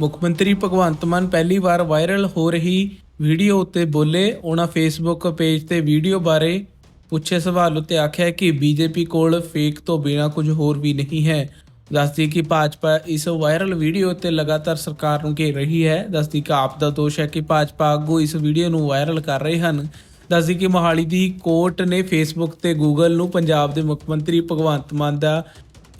ਮੁੱਖ ਮੰਤਰੀ ਭਗਵੰਤ ਮਾਨ ਪਹਿਲੀ ਵਾਰ ਵਾਇਰਲ ਹੋ ਰਹੀ ਵੀਡੀਓ ਉੱਤੇ ਬੋਲੇ। ਉਹਨਾਂ ਫੇਸਬੁੱਕ ਪੇਜ ਤੇ ਵੀਡੀਓ ਬਾਰੇ ਪੁੱਛੇ ਸਵਾਲ ਉੱਤੇ ਆਖਿਆ ਕਿ ਬੀਜੇਪੀ ਕੋਲ ਫੇਕ ਤੋਂ ਬਿਨਾ ਕੁਝ ਹੋਰ ਵੀ ਨਹੀਂ ਹੈ। ਦੱਸਦੀ ਕਿ ਭਾਜਪਾ ਇਸ ਵਾਇਰਲ ਵੀਡੀਓ ਤੇ ਲਗਾਤਾਰ ਸਰਕਾਰ ਨੂੰ ਘੇਰ ਰਹੀ ਹੈ। ਦੱਸਦੀ ਕਿ ਆਪ ਦਾ ਦੋਸ਼ ਹੈ ਕਿ ਭਾਜਪਾ ਆਗੂ ਇਸ ਵੀਡੀਓ ਨੂੰ ਵਾਇਰਲ ਕਰ ਰਹੇ ਹਨ। ਦੱਸਦੀ ਕਿ ਮੋਹਾਲੀ ਦੀ ਕੋਰਟ ਨੇ ਫੇਸਬੁੱਕ ਤੇ ਗੂਗਲ ਨੂੰ ਪੰਜਾਬ ਦੇ ਮੁੱਖ ਮੰਤਰੀ ਭਗਵੰਤ ਮਾਨ ਦਾ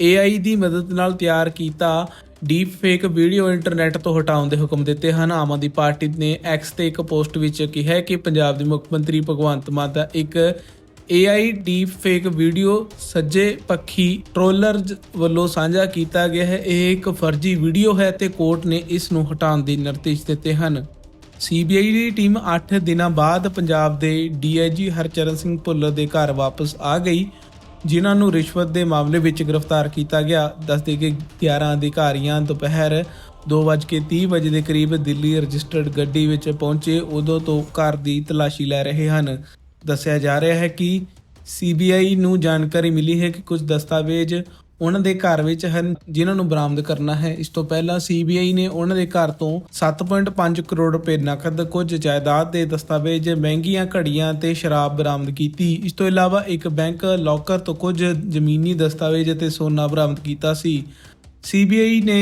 AI ਦੀ ਮਦਦ ਨਾਲ ਤਿਆਰ ਕੀਤਾ। ਡੀਪ ਫੇਕ ਵੀਡੀਓ ਇੰਟਰਨੈਟ ਤੋਂ ਹਟਾਉਣ ਦੇ ਹੁਕਮ ਦਿੱਤੇ ਹਨ। ਆਮ ਆਦਮੀ ਪਾਰਟੀ ਨੇ ਐਕਸ ਤੇ ਇੱਕ ਪੋਸਟ ਵਿੱਚ ਕਿਹਾ ਕਿ ਪੰਜਾਬ ਦੇ ਮੁੱਖ ਮੰਤਰੀ ਭਗਵੰਤ ਮਾਨ ਦਾ ਇੱਕ AI ਡੀਪ ਫੇਕ ਵੀਡੀਓ ਸੱਜੇ ਪੱਖੀ ਟ੍ਰੋਲਰਜ਼ ਵੱਲੋਂ ਸਾਂਝਾ ਕੀਤਾ ਗਿਆ ਹੈ। ਇਹ ਇੱਕ ਫਰਜ਼ੀ ਵੀਡੀਓ ਹੈ ਤੇ ਕੋਰਟ ਨੇ ਇਸ ਨੂੰ ਹਟਾਉਣ ਦੇ ਨਿਰਦੇਸ਼ ਦਿੱਤੇ ਹਨ। ਸੀਬੀਆਈ ਦੀ ਟੀਮ 8 ਦਿਨਾਂ ਬਾਅਦ ਪੰਜਾਬ ਦੇ ਡੀਆਈਜੀ ਹਰਚਰਨ ਸਿੰਘ ਭੁੱਲਰ ਦੇ ਘਰ ਵਾਪਸ ਆ ਗਈ। ਜਿਨ੍ਹਾਂ ਨੂੰ ਰਿਸ਼ਵਤ ਦੇ ਮਾਮਲੇ ਵਿੱਚ ਗ੍ਰਿਫਤਾਰ ਕੀਤਾ ਗਿਆ। ਦੱਸਦੇ ਕਿ 11 ਅਧਿਕਾਰੀਆਂ ਦੁਪਹਿਰ 2:30 ਵਜੇ ਦੇ ਕਰੀਬ ਦਿੱਲੀ ਰਜਿਸਟਰਡ ਗੱਡੀ ਵਿੱਚ ਪਹੁੰਚੇ। ਉਦੋਂ ਤੋਂ ਘਰ ਦੀ ਤਲਾਸ਼ੀ ਲੈ ਰਹੇ ਹਨ। ਦੱਸਿਆ ਜਾ ਰਿਹਾ ਹੈ ਕਿ ਸੀਬੀਆਈ ਨੂੰ ਜਾਣਕਾਰੀ ਮਿਲੀ ਹੈ ਕਿ ਕੁਝ ਦਸਤਾਵੇਜ਼ ਉਹਨਾਂ ਦੇ ਘਰ ਵਿੱਚ ਹਨ, ਜਿਨ੍ਹਾਂ ਨੂੰ ਬਰਾਮਦ ਕਰਨਾ ਹੈ। ਇਸ ਤੋਂ ਪਹਿਲਾਂ ਸੀਬੀਆਈ ਨੇ ਉਹਨਾਂ ਦੇ ਘਰ ਤੋਂ 7.5 ਕਰੋੜ ਰੁਪਏ ਨਕਦ, ਕੁਝ ਜਾਇਦਾਦ ਦੇ ਦਸਤਾਵੇਜ਼, ਮਹਿੰਗੀਆਂ ਘੜੀਆਂ ਤੇ ਸ਼ਰਾਬ ਬਰਾਮਦ ਕੀਤੀ। ਇਸ ਤੋਂ ਇਲਾਵਾ ਇੱਕ ਬੈਂਕ ਲੌਕਰ ਤੋਂ ਕੁਝ ਜ਼ਮੀਨੀ ਦਸਤਾਵੇਜ਼ ਅਤੇ ਸੋਨਾ ਬਰਾਮਦ ਕੀਤਾ ਸੀ। ਸੀਬੀਆਈ ਨੇ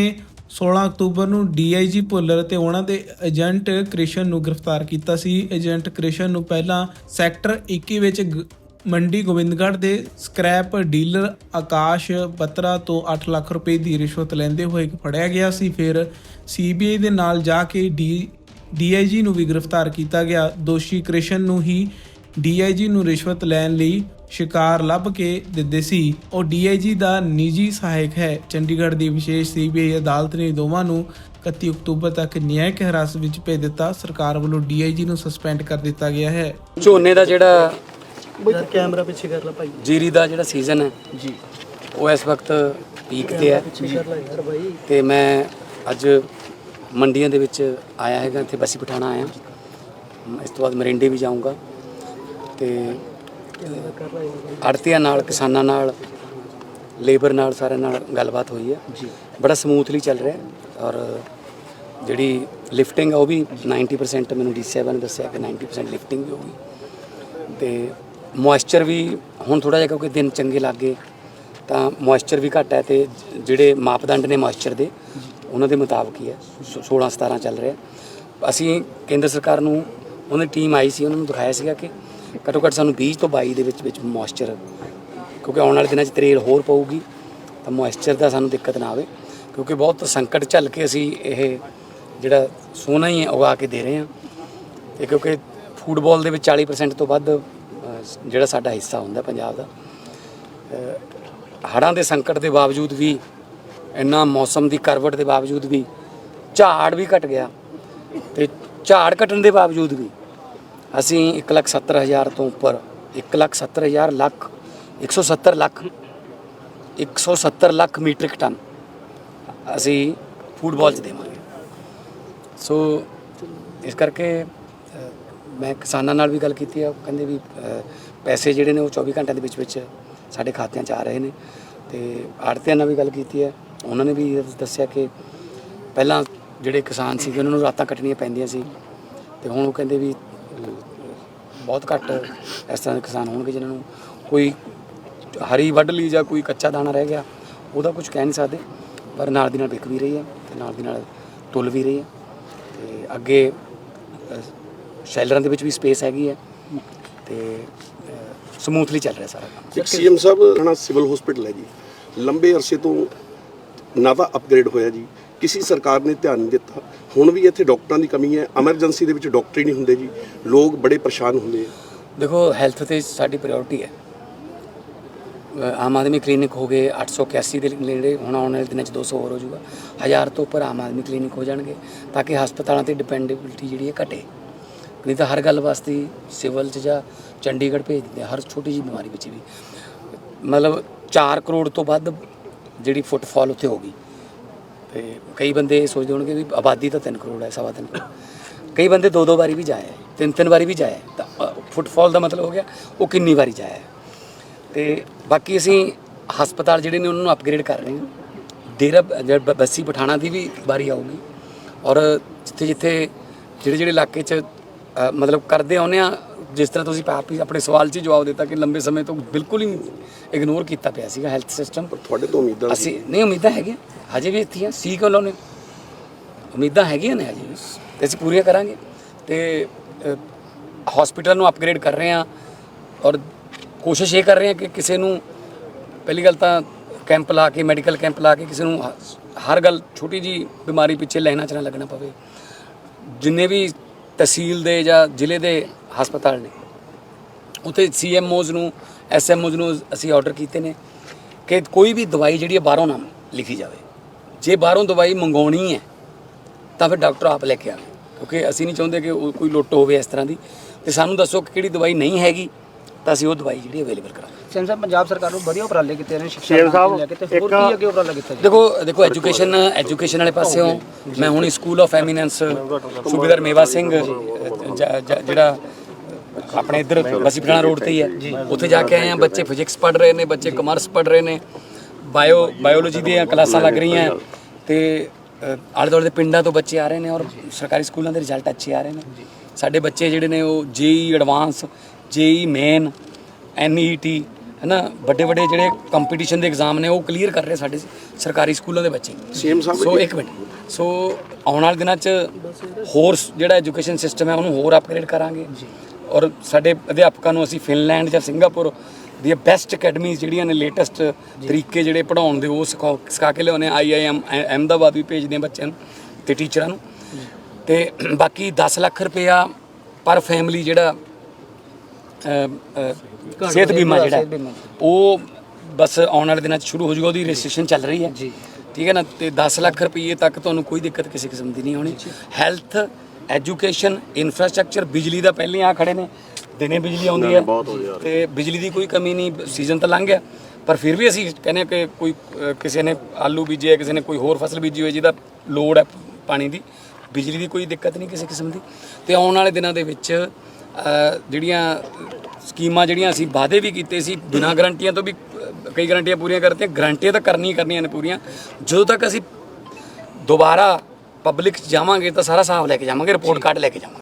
16 ਅਕਤੂਬਰ ਨੂੰ ਡੀਆਈਜੀ ਭੁੱਲਰ ਤੇ ਉਹਨਾਂ ਦੇ ਏਜੰਟ ਕ੍ਰਿਸ਼ਨ ਨੂੰ ਗ੍ਰਿਫਤਾਰ ਕੀਤਾ ਸੀ। ਏਜੰਟ ਕ੍ਰਿਸ਼ਨ ਨੂੰ ਪਹਿਲਾਂ ਸੈਕਟਰ 21 ਵਿੱਚ ਮੰਡੀ ਗੋਬਿੰਦਗੜ੍ਹ ਦੇ ਸਕ੍ਰੈਪ ਡੀਲਰ ਆਕਾਸ਼ ਬਤਰਾ ਤੋਂ 8 ਲੱਖ ਰੁਪਏ ਦੀ ਰਿਸ਼ਵਤ ਲੈਂਦੇ ਹੋਏ ਫੜਿਆ ਗਿਆ ਸੀ। ਫਿਰ ਸੀਬੀਆਈ ਦੇ ਨਾਲ ਜਾ ਕੇ ਡੀ, ਡੀਆਈਜੀ ਨੂੰ ਵੀ ਗ੍ਰਿਫਤਾਰ ਕੀਤਾ ਗਿਆ। ਦੋਸ਼ੀ ਕ੍ਰਿਸ਼ਨ ਨੂੰ ਹੀ ਡੀਆਈਜੀ ਨੂੰ ਰਿਸ਼ਵਤ ਲੈਣ ਲਈ ਸ਼ਿਕਾਰ ਲੱਭ ਕੇ ਦਿੰਦੇ ਸੀ। ਉਹ ਡੀਆਈਜੀ ਦਾ ਨਿੱਜੀ ਸਹਾਇਕ ਹੈ। ਚੰਡੀਗੜ੍ਹ ਦੀ ਵਿਸ਼ੇਸ਼ ਸੀਬੀਆਈ ਅਦਾਲਤ ਨੇ ਦੋਵਾਂ ਨੂੰ 31 ਅਕਤੂਬਰ ਤੱਕ ਨਿਆਇਕ ਹਿਰਾਸਤ ਵਿੱਚ ਭੇਜ ਦਿੱਤਾ। ਸਰਕਾਰ ਵੱਲੋਂ ਡੀਆਈਜੀ ਨੂੰ ਸਸਪੈਂਡ ਕਰ ਦਿੱਤਾ ਗਿਆ ਹੈ। ਝੋਨੇ ਦਾ ਜਿਹੜਾ ਬਈ ਕੈਮਰਾ ਪਿੱਛੇ ਕਰ ਲੈ ਭਾਈ। ਜੀਰੀ ਦਾ ਜਿਹੜਾ ਸੀਜ਼ਨ ਹੈ ਜੀ। ਉਹ ਇਸ ਵਕਤ ਪੀਕ ਤੇ ਹੈ। ਪਿੱਛੇ ਕਰ ਲੈ ਯਾਰ ਭਾਈ ਤੇ ਮੈਂ ਅੱਜ ਮੰਡੀਆਂ ਦੇ ਵਿੱਚ ਆਇਆ ਹੈਗਾ ਇੱਥੇ ਬਸੀ ਪਠਾਣਾ ਆਇਆ। ਇਸ ਤੋਂ ਬਾਅਦ ਮਰਿੰਡੇ ਵੀ ਜਾਊਂਗਾ। ਤੇ ਆੜਤੀਆਂ ਨਾਲ ਕਿਸਾਨਾਂ ਨਾਲ ਲੇਬਰ ਨਾਲ ਸਾਰਿਆਂ ਨਾਲ ਗੱਲਬਾਤ ਹੋਈ ਹੈ। ਜੀ। ਬੜਾ ਸਮੂਥਲੀ ਚੱਲ ਰਿਹਾ ਔਰ ਜਿਹੜੀ ਲਿਫਟਿੰਗ ਆ ਉਹ ਵੀ 90% ਮੈਨੂੰ ਡੀਸੀਆਈ ਨੇ ਦੱਸਿਆ ਕਿ 90% ਲਿਫਟਿੰਗ ਵੀ ਹੋਊਗੀ ਤੇ ਮੋਇਸਚਰ ਵੀ ਹੁਣ ਥੋੜਾ ਜਿਹਾ ਕਿਉਂਕਿ ਦਿਨ ਚੰਗੇ ਲੱਗ ਗਏ, ਤਾਂ ਮੋਇਸਚਰ ਵੀ ਘੱਟ ਹੈ ਤੇ ਜਿਹੜੇ ਮਾਪਦੰਡ ਨੇ ਮੋਇਸਚਰ ਦੇ, ਉਹਨਾਂ ਦੇ ਮੁਤਾਬਕ ਹੀ ਹੈ 16 17 ਚੱਲ ਰਿਹਾ। ਅਸੀਂ ਕੇਂਦਰ ਸਰਕਾਰ ਨੂੰ, ਉਹਨਾਂ ਦੀ ਟੀਮ ਆਈ ਸੀ, ਉਹਨਾਂ ਨੂੰ ਦਿਖਾਇਆ ਸੀਗਾ ਕਿ ਘੱਟੋ ਘੱਟ ਸਾਨੂੰ 20 ਤੋਂ 22 ਦੇ ਵਿੱਚ ਵਿੱਚ ਮੋਇਸਚਰ, ਕਿਉਂਕਿ ਆਉਣ ਵਾਲੇ ਦਿਨਾਂ 'ਚ ਤਰੇਲ ਹੋਰ ਪਊਗੀ, ਤਾਂ ਮੋਇਸਚਰ ਦਾ ਸਾਨੂੰ ਦਿੱਕਤ ਨਾ ਆਵੇ, ਕਿਉਂਕਿ ਬਹੁਤ ਸੰਕਟ ਝੱਲ ਕੇ ਅਸੀਂ ਇਹ ਜਿਹੜਾ ਸੋਨਾ ਹੀ ਉਗਾ ਕੇ ਦੇ ਰਹੇ ਹਾਂ। ਤੇ ਕਿਉਂਕਿ ਫੁੱਟਬਾਲ ਦੇ ਵਿੱਚ 40% ਤੋਂ ਵੱਧ ਜਿਹੜਾ ਸਾਡਾ ਹਿੱਸਾ ਹੁੰਦਾ ਪੰਜਾਬ ਦਾ। ਹੜ੍ਹਾਂ ਦੇ ਸੰਕਟ ਦੇ ਬਾਵਜੂਦ ਵੀ, ਇੰਨਾ ਮੌਸਮ ਦੀ ਕਰਵਟ ਦੇ ਬਾਵਜੂਦ ਵੀ, ਝਾੜ ਵੀ ਘਟ ਗਿਆ ਤੇ ਝਾੜ ਘਟਣ ਦੇ ਬਾਵਜੂਦ ਵੀ ਅਸੀਂ 170000 ਤੋਂ ਉੱਪਰ 170000 ਲੱਖ 170 ਲੱਖ 170 ਲੱਖ ਮੀਟ੍ਰਿਕ ਟਨ ਅਸੀਂ ਫੁੱਟਬਾਲ 'ਚ ਦੇਵਾਂਗੇ। ਸੋ ਇਸ ਕਰਕੇ ਮੈਂ ਕਿਸਾਨਾਂ ਨਾਲ ਵੀ ਗੱਲ ਕੀਤੀ ਆ ਉਹ ਕਹਿੰਦੇ ਵੀ ਅ, ਪੈਸੇ ਜਿਹੜੇ ਨੇ ਉਹ 24 ਘੰਟਿਆਂ ਦੇ ਵਿੱਚ ਵਿੱਚ ਸਾਡੇ ਖਾਤਿਆਂ 'ਚ ਆ ਰਹੇ ਨੇ। ਤੇ ਆੜਤੀਆਂ ਨਾਲ ਵੀ ਗੱਲ ਕੀਤੀ ਹੈ ਉਹਨਾਂ ਨੇ ਵੀ ਦੱਸਿਆ ਕਿ ਪਹਿਲਾਂ ਜਿਹੜੇ ਕਿਸਾਨ ਸੀਗੇ ਉਹਨਾਂ ਨੂੰ ਰਾਤਾਂ ਕੱਟਣੀਆਂ ਪੈਂਦੀਆਂ ਸੀ। ਤੇ ਹੁਣ ਉਹ ਕਹਿੰਦੇ ਵੀ ਅ, ਬਹੁਤ ਘੱਟ ਇਸ ਤਰ੍ਹਾਂ ਦੇ ਕਿਸਾਨ ਹੋਣਗੇ ਜਿਨ੍ਹਾਂ ਨੂੰ ਕੋਈ ਹਰੀ ਵੱਢ ਲਈ ਜਾਂ ਕੋਈ ਕੱਚਾ ਦਾਣਾ ਰਹਿ ਗਿਆ ਉਹਦਾ ਕੁਝ ਕਹਿ ਨਹੀਂ ਸਕਦੇ। ਪਰ ਨਾਲ ਦੀ ਨਾਲ ਵਿਕ ਵੀ ਰਹੀ ਹੈ ਤੇ ਨਾਲ ਦੀ ਨਾਲ ਤੁਲ ਵੀ ਰਹੀ ਹੈ ਤੇ ਅੱਗੇ ਅ, ਸ਼ੈਲਰਾਂ ਦੇ ਵਿੱਚ ਵੀ ਸਪੇਸ ਹੈਗੀ ਹੈ ਤੇ ਸਮੂਥਲੀ ਚੱਲ ਰਿਹਾ ਸਾਰਾ ਕੰਮ। ਇੱਕ ਸੀਐਮ ਸਾਹਿਬ ਹਣਾ ਸਿਵਲ ਹਸਪੀਟਲ ਹੈ ਜੀ। ਲੰਬੇ ਅਰਸੇ ਤੋਂ ਨਾ ਤਾਂ ਅਪਗ੍ਰੇਡ ਹੋਇਆ ਜੀ। ਕਿਸੇ ਸਰਕਾਰ ਨੇ ਧਿਆਨ ਨਹੀਂ ਦਿੱਤਾ। ਹੁਣ ਵੀ ਇੱਥੇ ਡਾਕਟਰਾਂ ਦੀ ਕਮੀ ਹੈ। ਐਮਰਜੈਂਸੀ ਦੇ ਵਿੱਚ ਡਾਕਟਰ ਹੀ ਨਹੀਂ ਹੁੰਦੇ ਜੀ। ਲੋਕ ਬੜੇ ਪਰੇਸ਼ਾਨ ਹੁੰਦੇ ਆ। ਦੇਖੋ ਹੈਲਥ ਤੇ ਸਾਡੀ ਪ੍ਰਾਇੋਰਟੀ ਹੈ। ਆਮ ਆਦਮੀ ਕਲੀਨਿਕ ਹੋ ਗਏ 881 ਦੇ ਨੇੜੇ ਹੁਣ ਆਉਣ ਵਾਲੇ ਦਿਨਾਂ 'ਚ 200 ਹੋਰ ਹੋ ਜਾਊਗਾ। ਹਜ਼ਾਰ ਤੋਂ ਉੱਪਰ ਆਮ ਆਦਮੀ ਕਲੀਨਿਕ ਹੋ ਜਾਣਗੇ ਤਾਂ ਕਿ ਹਸਪਤਾਲਾਂ ਤੇ ਡਿਪੈਂਡੇਬਿਲਿਟੀ ਜਿਹੜੀ ਹੈ ਘਟੇ। ਨਹੀਂ ਤਾਂ ਹਰ ਗੱਲ ਵਾਸਤੇ ਸਿਵਲ 'ਚ ਜਾਂ ਚੰਡੀਗੜ੍ਹ ਭੇਜ ਦਿੰਦੇ ਆ, ਹਰ ਛੋਟੀ ਜਿਹੀ ਬਿਮਾਰੀ ਵਿੱਚ ਵੀ। ਮਤਲਬ 4 ਕਰੋੜ ਤੋਂ ਵੱਧ ਜਿਹੜੀ ਫੁੱਟਫਾਲ ਉੱਥੇ ਹੋ ਗਈ। ਤੇ ਕਈ ਬੰਦੇ ਇਹ ਸੋਚਦੇ ਹੋਣਗੇ ਵੀ ਆਬਾਦੀ ਤਾਂ 3 ਕਰੋੜ ਹੈ ਸਵਾ ਤਿੰਨ ਕਰੋੜ। ਕਈ ਬੰਦੇ ਦੋ ਦੋ ਵਾਰੀ ਵੀ ਜਾਏ ਤਿੰਨ ਤਿੰਨ ਵਾਰੀ ਵੀ ਜਾਏ ਤਾਂ ਫੁੱਟਫਾਲ ਦਾ ਮਤਲਬ ਹੋ ਗਿਆ ਉਹ ਕਿੰਨੀ ਵਾਰੀ ਜਾਏ ਤੇ ਬਾਕੀ ਅਸੀਂ ਹਸਪਤਾਲ ਜਿਹੜੇ ਨੇ ਉਹਨਾਂ ਨੂੰ ਅਪਗ੍ਰੇਡ ਕਰ ਰਹੇ ਹਾਂ। ਡੇਰਾ ਬੱਸੀ ਪਠਾਣਾ ਦੀ ਵੀ ਵਾਰੀ ਆਊਗੀ। ਔਰ ਜਿੱਥੇ ਜਿੱਥੇ ਜਿਹੜੇ ਜਿਹੜੇ ਇਲਾਕੇ 'ਚ ਮਤਲਬ ਕਰਦੇ ਆਉਂਦੇ ਆ ਜਿਸ ਤਰ੍ਹਾਂ ਤੁਸੀਂ ਆਪ ਹੀ ਆਪਣੇ ਸਵਾਲ 'ਚ ਹੀ ਜਵਾਬ ਦਿੱਤਾ ਕਿ ਲੰਬੇ ਸਮੇਂ ਤੋਂ ਬਿਲਕੁਲ ਹੀ ਇਗਨੋਰ ਕੀਤਾ ਪਿਆ ਸੀਗਾ ਹੈਲਥ ਸਿਸਟਮ ਪਰ ਤੁਹਾਡੇ ਤੋਂ ਉਮੀਦਾਂ ਸੀ ਅਸੀਂ ਨਹੀਂ ਉਮੀਦਾਂ ਹੈਗੀਆਂ ਹਜੇ ਵੀ ਇੱਥੇ ਆ ਸੀ ਕਿਉਂ ਲਾਉਨੇ ਉਮੀਦਾਂ ਹੈਗੀਆਂ ਨੇ ਹਜੇ ਵੀ ਤੇ ਅਸੀਂ ਪੂਰੀਆਂ ਕਰਾਂਗੇ। ਤੇ ਹਸਪੀਟਲ ਨੂੰ ਅਪਗ੍ਰੇਡ ਕਰ ਰਹੇ ਹਾਂ ਔਰ ਕੋਸ਼ਿਸ਼ ਇਹ ਕਰ ਰਹੇ ਹਾਂ ਕਿ ਕਿਸੇ ਨੂੰ ਪਹਿਲੀ ਗੱਲ ਤਾਂ ਕੈਂਪ ਲਾ ਕੇ ਮੈਡੀਕਲ ਕੈਂਪ ਲਾ ਕੇ ਕਿਸੇ ਨੂੰ ਹ- ਹਰ ਗੱਲ ਛੋਟੀ ਜੀ ਬਿਮਾਰੀ ਪਿੱਛੇ ਲੈਣਾ ਚ ਨਾ ਲੱਗਣਾ ਪਵੇ। ਜਿੰਨੇ ਵੀ ਤਹਿਸੀਲ ਦੇ ਜਾਂ ਜ਼ਿਲ੍ਹੇ ਦੇ ਹਸਪਤਾਲ ਨੇ। ਉੱਥੇ ਸੀਐਮਓਜ਼ ਨੂੰ ਐਸਐਮਓਜ਼ ਨੂੰ ਅਸੀਂ ਆਰਡਰ ਕੀਤੇ ਨੇ ਕਿ ਕੋਈ ਵੀ ਦਵਾਈ ਜਿਹੜੀ ਹੈ ਬਾਹਰੋਂ ਨਾ ਲਿਖੀ ਜਾਵੇ। ਜੇ ਬਾਹਰੋਂ ਦਵਾਈ ਮੰਗਾਉਣੀ ਹੈ, ਤਾਂ ਫਿਰ ਡਾਕਟਰ ਆਪ ਲੈ ਕੇ ਆਵੇ। ਕਿਉਂਕਿ ਅਸੀਂ ਨਹੀਂ ਚਾਹੁੰਦੇ ਕਿ ਉਹ ਕੋਈ ਲੁੱਟ ਹੋਵੇ ਇਸ ਤਰ੍ਹਾਂ ਦੀ। ਤੇ ਸਾਨੂੰ ਦੱਸੋ ਕਿ ਕਿਹੜੀ ਦਵਾਈ ਨਹੀਂ ਹੈਗੀ ਤਾਂ ਅਸੀਂ ਉਹ ਦਵਾਈ ਜਿਹੜੀ ਅਵੇਲੇਬਲ ਕਰਾਂਗੇ। ਸੈਮ ਸਾਹਿਬ ਪੰਜਾਬ ਸਰਕਾਰ ਨੂੰ ਵਧੀਆ ਉਪਰਾਲੇ ਕੀਤੇ ਨੇ ਸਿੱਖਿਆ ਨੂੰ ਲੈ ਕੇ ਤੇ ਹੋਰ ਕੀ ਅੱਗੇ ਉਪਰਾਲਾ ਕੀਤਾ ਜੀ ਦੇਖੋ ਦੇਖੋ ਐਜੂਕੇਸ਼ਨ ਐਜੂਕੇਸ਼ਨ ਵਾਲੇ ਪਾਸਿਓਂ ਮੈਂ ਹੁਣ ਸਕੂਲ ਆਫ ਐਮੀਨੈਂਸ ਸੂਬੇਦਾਰ ਮੇਵਾ ਸਿੰਘ ਜ- ਜ- ਜਿਹੜਾ ਆਪਣੇ ਇੱਧਰ ਬਸੀ ਪਠਾਣਾ ਰੋਡ ਤੇ ਹੀ ਹੈ। ਉੱਥੇ ਜਾ ਕੇ ਆਏ ਆ ਬੱਚੇ ਫਿਜ਼ਿਕਸ ਪੜ੍ਹ ਰਹੇ ਨੇ ਬੱਚੇ ਕਮਰਸ ਪੜ੍ਹ ਰਹੇ ਨੇ। ਬਾਇਓ ਬਾਇਓਲੋਜੀ ਦੀਆਂ ਕਲਾਸਾਂ ਲੱਗ ਰਹੀਆਂ ਤੇ ਅ, ਆਲੇ ਦੁਆਲੇ ਦੇ ਪਿੰਡਾਂ ਤੋਂ ਬੱਚੇ ਆ ਰਹੇ ਨੇ ਔਰ ਸਰਕਾਰੀ ਸਕੂਲਾਂ ਦੇ ਰਿਜ਼ਲਟ ਅੱਛੇ ਆ ਰਹੇ ਨੇ। ਸਾਡੇ ਬੱਚੇ ਜਿਹੜੇ ਨੇ ਉਹ ਜੇਈ ਐਡਵਾਂਸ ਜੇਈ ਮੇਨ ਐਨਈਟੀ ਹੈਨਾ? ਵੱਡੇ ਵੱਡੇ ਜਿਹੜੇ ਕੰਪੀਟੀਸ਼ਨ ਦੇ ਐਗਜ਼ਾਮ ਨੇ ਉਹ ਕਲੀਅਰ ਕਰ ਰਹੇ ਸਾਡੇ ਸਰਕਾਰੀ ਸਕੂਲਾਂ ਦੇ ਬੱਚੇ। ਸੀਐਮ ਸਾਹਿਬ ਸੋ ਇੱਕ ਮਿੰਟ। ਸੋ ਆਉਣ ਵਾਲੇ ਦਿਨਾਂ 'ਚ ਹੋਰ ਜਿਹੜਾ ਐਜੂਕੇਸ਼ਨ ਸਿਸਟਮ ਹੈ ਉਹਨੂੰ ਹੋਰ ਅਪਗ੍ਰੇਡ ਕਰਾਂਗੇ। ਔਰ ਸਾਡੇ ਅਧਿਆਪਕਾਂ ਨੂੰ ਅਸੀਂ ਫਿਨਲੈਂਡ ਜਾਂ ਸਿੰਗਾਪੁਰ ਦੀਆਂ ਬੈਸਟ ਅਕੈਡਮੀਜ਼ ਜਿਹੜੀਆਂ ਨੇ ਲੇਟੈਸਟ ਤਰੀਕੇ ਜਿਹੜੇ ਪੜਾਉਣ ਦੇ ਉਹ ਸਿਖਾ ਸਿਖਾ ਕੇ ਲਿਆਉਂਦੇ ਆਈਆਈਐਮ ਅਹਿਮਦਾਬਾਦ ਵੀ ਭੇਜਦੇ ਹਾਂ ਬੱਚਿਆਂ ਨੂੰ ਤੇ ਟੀਚਰਾਂ ਨੂੰ। ਤੇ ਬਾਕੀ 10 ਲੱਖ ਰੁਪਇਆ ਪਰ ਫੈਮਿਲੀ ਜਿਹੜਾ ਸਿਹਤ ਬੀਮਾ ਜਿਹੜਾ ਉਹ ਬਸ ਆਉਣ ਵਾਲੇ ਦਿਨਾਂ 'ਚ ਸ਼ੁਰੂ ਹੋ ਜਾਊਗਾ ਉਹਦੀ ਰਜਿਸਟ੍ਰੇਸ਼ਨ ਚੱਲ ਰਹੀ ਹੈ। ਜੀ। ਠੀਕ ਹੈ ਨਾ? ਤੇ 10 ਲੱਖ ਰੁਪਏ ਤੱਕ ਤੁਹਾਨੂੰ ਕੋਈ ਦਿੱਕਤ ਕਿਸੇ ਕਿਸਮ ਦੀ ਨਹੀਂ ਆਉਣੀ ਹੈਲਥ ਐਜੂਕੇਸ਼ਨ ਇਨਫਰਾਸਟ੍ਰਕਚਰ ਬਿਜਲੀ ਦਾ ਪਹਿਲੇ ਆ ਖੜੇ ਨੇ। ਦਿਨੇ ਬਿਜਲੀ ਆਉਂਦੀ ਹੈ। ਤੇ ਬਿਜਲੀ ਦੀ ਕੋਈ ਕਮੀ ਨਹੀਂ ਸੀਜ਼ਨ ਤਾਂ ਲੰਘ ਗਿਆ। ਪਰ ਫਿਰ ਵੀ ਅਸੀਂ ਕਹਿੰਦੇ ਹਾਂ ਕਿ ਕੋਈ ਕਿਸੇ ਨੇ ਆਲੂ ਬੀਜੇ ਕਿਸੇ ਨੇ ਕੋਈ ਹੋਰ ਫਸਲ ਬੀਜੀ ਹੋਈ ਜਿਹਦਾ ਲੋੜ ਹੈ ਪਾਣੀ ਦੀ ਬਿਜਲੀ ਦੀ ਕੋਈ ਦਿੱਕਤ ਨਹੀਂ ਕਿਸੇ ਕਿਸਮ ਦੀ। ਤੇ ਆਉਣ ਵਾਲੇ ਦਿਨਾਂ ਦੇ ਵਿੱਚ ਜਿਹੜੀਆਂ ਸਕੀਮਾਂ ਜਿਹੜੀਆਂ ਅਸੀਂ ਵਾਅਦੇ ਵੀ ਕੀਤੇ ਸੀ ਬਿਨਾਂ ਗਰੰਟੀਆਂ ਤੋਂ ਵੀ ਕਈ ਗਰੰਟੀਆਂ ਪੂਰੀਆਂ ਕਰਤੀਆਂ ਗਰੰਟੀਆਂ ਤਾਂ ਕਰਨੀਆਂ ਕਰਨੀਆਂ ਨੇ ਪੂਰੀਆਂ। ਜਦੋਂ ਤੱਕ ਅਸੀਂ ਦੁਬਾਰਾ ਪਬਲਿਕ 'ਚ ਜਾਵਾਂਗੇ ਤਾਂ ਸਾਰਾ ਹਿਸਾਬ ਲੈ ਕੇ ਜਾਵਾਂਗੇ ਰਿਪੋਰਟ ਕਾਰਡ ਲੈ ਕੇ ਜਾਵਾਂਗੇ।